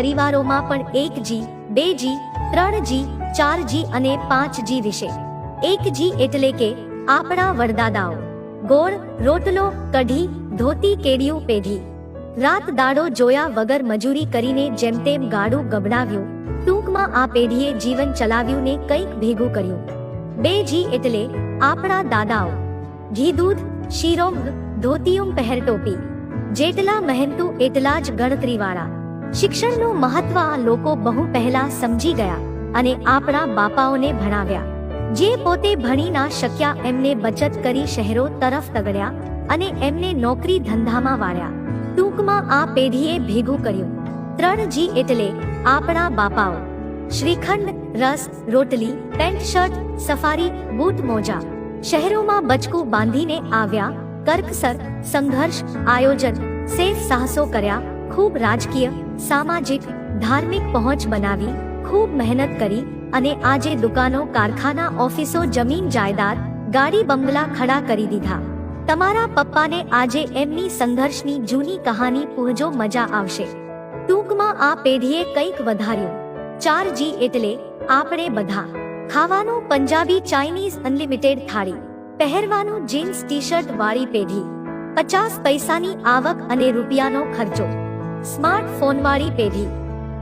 પરિવારોમાં પણ એક જી, બે જી, ત્રણ જી, ચાર જી અને પાંચ જી વિશે. એક જી એટલે કે આપણા વરદાદાઓ. ગોળ, રોટલો, કઢી, ધોતી કેડિયું પેઢી. રાત દાડો જોયા વગર મજૂરી કરીને જેમ તેમ ગાડું ગબડાવ્યું ટૂંકમાં આ પેઢીએ જીવન ચલાવ્યું ને કંઈક ભેગું કર્યું. બે જી એટલે આપણા દાદાઓ. ઘી દૂધ શીરોમ ધોતિયું પહેર ટોપી. જેટલા મહેનતુ એટલા જ ગણતરીવાળા. શિક્ષણનું મહત્વ આ લોકો બહુ પહેલા સમજી ગયા અને આપણા બાપાઓને ભણાવ્યા. જે પોતે ભણી ના શક્યા એમને બચત કરી શહેરો તરફ તગડ્યા અને એમને નોકરી ધંધામાં વાળ્યા. ટૂંકમાં આ પેઢીએ ભેગું કર્યું. ત્રણ જી એટલે આપણા બાપાઓ. શ્રીખંડ, રસ, રોટલી, પેન્ટ શર્ટ, સફારી, બૂટ મોજા. શહેરોમાં બચકું બાંધીને આવ્યા, કર્કસર, સંઘર્ષ, આયોજન સેફ સાહસો કર્યા ખૂબ રાજકીય, સામાજિક, ધાર્મિક પહોંચ બનાવી, ખૂબ મહેનત કરી અને આજે દુકાનો, કારખાના, ઓફિસો, જમીન, જાયદાદ, ગાડી, બંગલા ખડા કરી દીધા. તમારા પપ્પાને આજે એમની સંઘર્ષની જૂની કહાની પૂહજો મજા આવશે. ટૂંકમાં આ પેઢીએ કંઈક વધાર્યું. ચાર જી એટલે આપણે બધા. ખાવાનું પંજાબી ચાઇનીઝ અનલિમિટેડ થાળી. પહેરવાનું જીન્સ ટી શર્ટ વાળી પેઢી. પચાસ પૈસાની આવક અને રૂપિયાનો ખર્ચો. સ્માર્ટફોન વાળી પેઢી.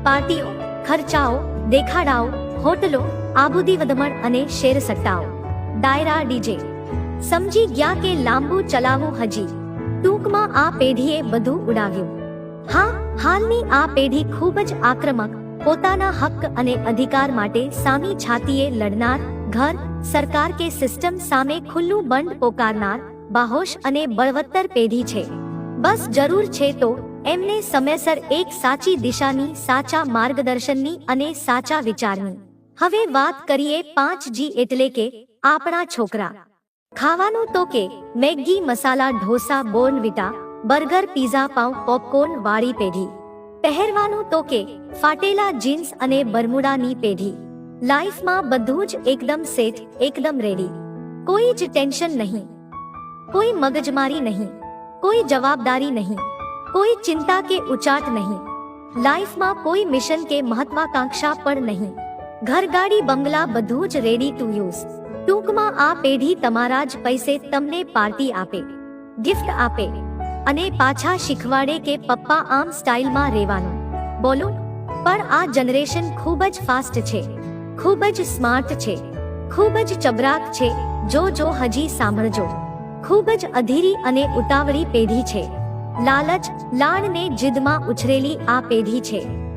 પાર્ટીઓ, ખર્ચાઓ, દેખાડાઓ, હોટલો, આબુદી વધમણ અને શેર સટ્ટાઓ ડાયરા ડીજે. સમજી ગયા કે લાંબુ ચલાવવું હજી. ટૂંકમાં આ પેઢીએ બધું ઉડાવ્યું. હા, હાલની આ પેઢી ખૂબ જ આક્રમક, પોતાના હક અને અધિકાર માટે સામી છાતીએ લડનાર, ઘર, સરકાર કે સિસ્ટમ સામે ખુલ્લું બંધ પોકારનાર, બાહોશ અને બળવત્તર પેઢી છે. બસ જરૂર છે તો એમને સમયસર એક સાચી દિશાની, સાચા માર્ગદર્શનની અને સાચા વિચારની. હવે વાત કરીએ પાંચ જી એટલે કે આપણા છોકરા. ખાવાનું તો કે, Maggi, masala, dosa Bournvita burger, pizza, પાઉં, પોપકોર્ન, વાળી પેઢી. પહેરવાનું તો કે, ફાટેલા જીન્સ અને બરમુડાની પેઢી. લાઈફમાં બધું જ એકદમ સેટ, એકદમ રેડી. કોઈ જ ટેન્શન નહીં. કોઈ મગજમારી નહીં. કોઈ જવાબદારી નહીં. કોઈ ચિંતા કે ઉચાટ નહીં. લાઈફમાં કોઈ મિશન કે મહત્વાકાંક્ષા પણ નહીં. ઘરગાડી, બંગલા બધું જ રેડી ટુ યુઝ ટૂંકમાં આ પેઢી તમારા જ પૈસે તમને પાર્ટી આપે ગિફ્ટ આપે અને પાછા શીખવાડે કે પપ્પા આમ સ્ટાઇલમાં રહેવાનું. બોલો, પણ આ જનરેશન ખૂબ જ ફાસ્ટ છે, ખૂબ જ સ્માર્ટ છે, ખૂબ જ ચબરાક છે. જો જો હજી સાંભળજો. ખૂબ જ અધીરી અને ઉતાવળી પેઢી છે. લાલચ લાણને જીદમાં ઉછરેલી આ પેઢી છે.